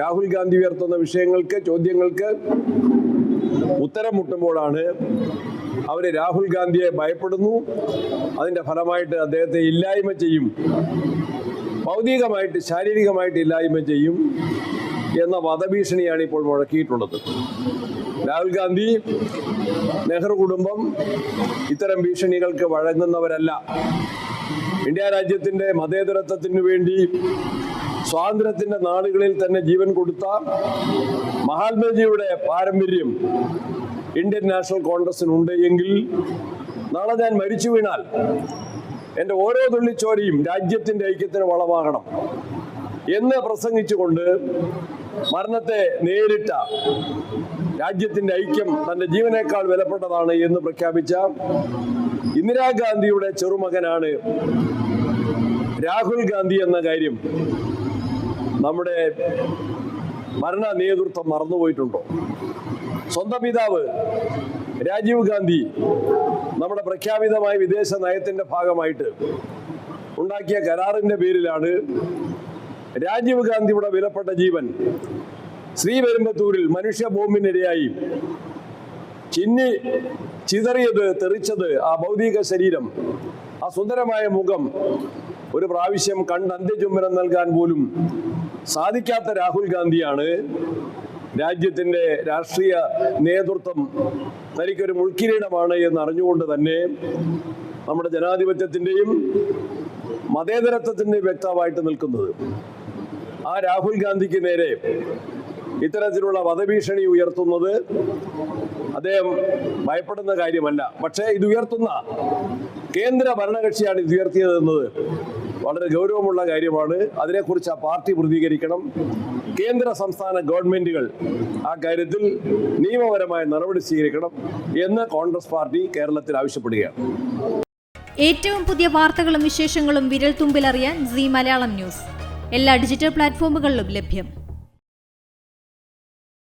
രാഹുൽ ഗാന്ധി ഉയർത്തുന്ന വിഷയങ്ങൾക്ക് ചോദ്യങ്ങൾക്ക് ഉത്തരം മുട്ടുമ്പോഴാണ് അവർ രാഹുൽ ഗാന്ധിയെ ഭയപ്പെടുന്നു. അതിന്റെ ഫലമായിട്ട് അദ്ദേഹത്തെ ഇല്ലായ്മ ചെയ്യും. ഭൗതികമായിട്ട് ശാരീരികമായിട്ട് ഇല്ലായ്മ ചെയ്യും എന്ന വധഭീഷണിയാണ് ഇപ്പോൾ മുഴക്കിയിട്ടുള്ളത്. രാഹുൽ ഗാന്ധി നെഹ്റു കുടുംബം ഇത്തരം ഭീഷണികൾക്ക് വഴങ്ങുന്നവരല്ല. ഇന്ത്യ രാജ്യത്തിന്റെ മതേതരത്വത്തിനു വേണ്ടി സ്വാതന്ത്ര്യത്തിന്റെ നാടുകളിൽ തന്നെ ജീവൻ കൊടുത്ത മഹാത്മജിയുടെ പാരമ്പര്യം ഇന്ത്യൻ നാഷണൽ കോൺഗ്രസിനുണ്ട് എങ്കിൽ നാളെ ഞാൻ മരിച്ചു വീണാൽ എന്റെ ഓരോ തുള്ളിച്ചോരയും രാജ്യത്തിന്റെ ഐക്യത്തിന് വളമാകണം എന്ന് പ്രസംഗിച്ചുകൊണ്ട് മരണത്തെ നേരിട്ട രാജ്യത്തിന്റെ ഐക്യം തന്റെ ജീവനേക്കാൾ വിലപ്പെട്ടതാണ് എന്ന് പ്രഖ്യാപിച്ച ഇന്ദിരാഗാന്ധിയുടെ ചെറുമകനാണ് രാഹുൽ ഗാന്ധി എന്ന കാര്യം നമ്മുടെ ഭരണ നേതൃത്വം മറന്നുപോയിട്ടുണ്ടോ? സ്വന്തം പിതാവ് രാജീവ് ഗാന്ധി നമ്മുടെ പ്രഖ്യാപിതമായ വിദേശ നയത്തിന്റെ ഭാഗമായിട്ട് ഉണ്ടാക്കിയ കരാറിന്റെ പേരിലാണ് രാജീവ് ഗാന്ധിയുടെ വിലപ്പെട്ട ജീവൻ ശ്രീപെരുമ്പത്തൂരിൽ മനുഷ്യ ബോംബിനിരയായി ചിന്നി ചിതറിയത് തെറിച്ചത് ആ ഭൗതിക ശരീരം ആ സുന്ദരമായ മുഖം ഒരു പ്രാവശ്യം കണ്ട് അന്ത്യചുംബനം നൽകാൻ പോലും സാധിക്കാത്ത രാഹുൽ ഗാന്ധിയാണ് രാജ്യത്തിന്റെ രാഷ്ട്രീയ നേതൃത്വം തനിക്കൊരു മുൾക്കിരീടമാണ് എന്ന് അറിഞ്ഞുകൊണ്ട് തന്നെ നമ്മുടെ ജനാധിപത്യത്തിന്റെയും മതേതരത്വത്തിന്റെയും വ്യക്തമായിട്ട് നിൽക്കുന്നത്. ആ രാഹുൽ ഗാന്ധിക്ക് നേരെ ഇത്തരത്തിലുള്ള വധഭീഷണി ഉയർത്തുന്നത് അദ്ദേഹം ഭയപ്പെടുന്ന കാര്യമല്ല. പക്ഷേ ഇത് ഉയർത്തുന്ന കേന്ദ്ര ഭരണകക്ഷിയാണ് ഇത് ഉയർത്തിയതെന്നത് വളരെ ഗൗരവമുള്ള കാര്യമാണ്. അതിനെക്കുറിച്ച് ആ പാർട്ടി പ്രതികരിക്കണം. കേന്ദ്ര സംസ്ഥാന ഗവൺമെന്റുകൾ ആ കാര്യത്തിൽ നിയമപരമായ നടപടി സ്വീകരിക്കണം എന്ന് കോൺഗ്രസ് പാർട്ടി കേരളത്തിൽ ആവശ്യപ്പെടുകയാണ്. ഏറ്റവും പുതിയ വാർത്തകളും വിശേഷങ്ങളും വിരൽ തുമ്പിലറിയാൻ സി മലയാളം ന്യൂസ്. എല്ലാ ഡിജിറ്റൽ പ്ലാറ്റ്ഫോമുകളിലും ലഭ്യം.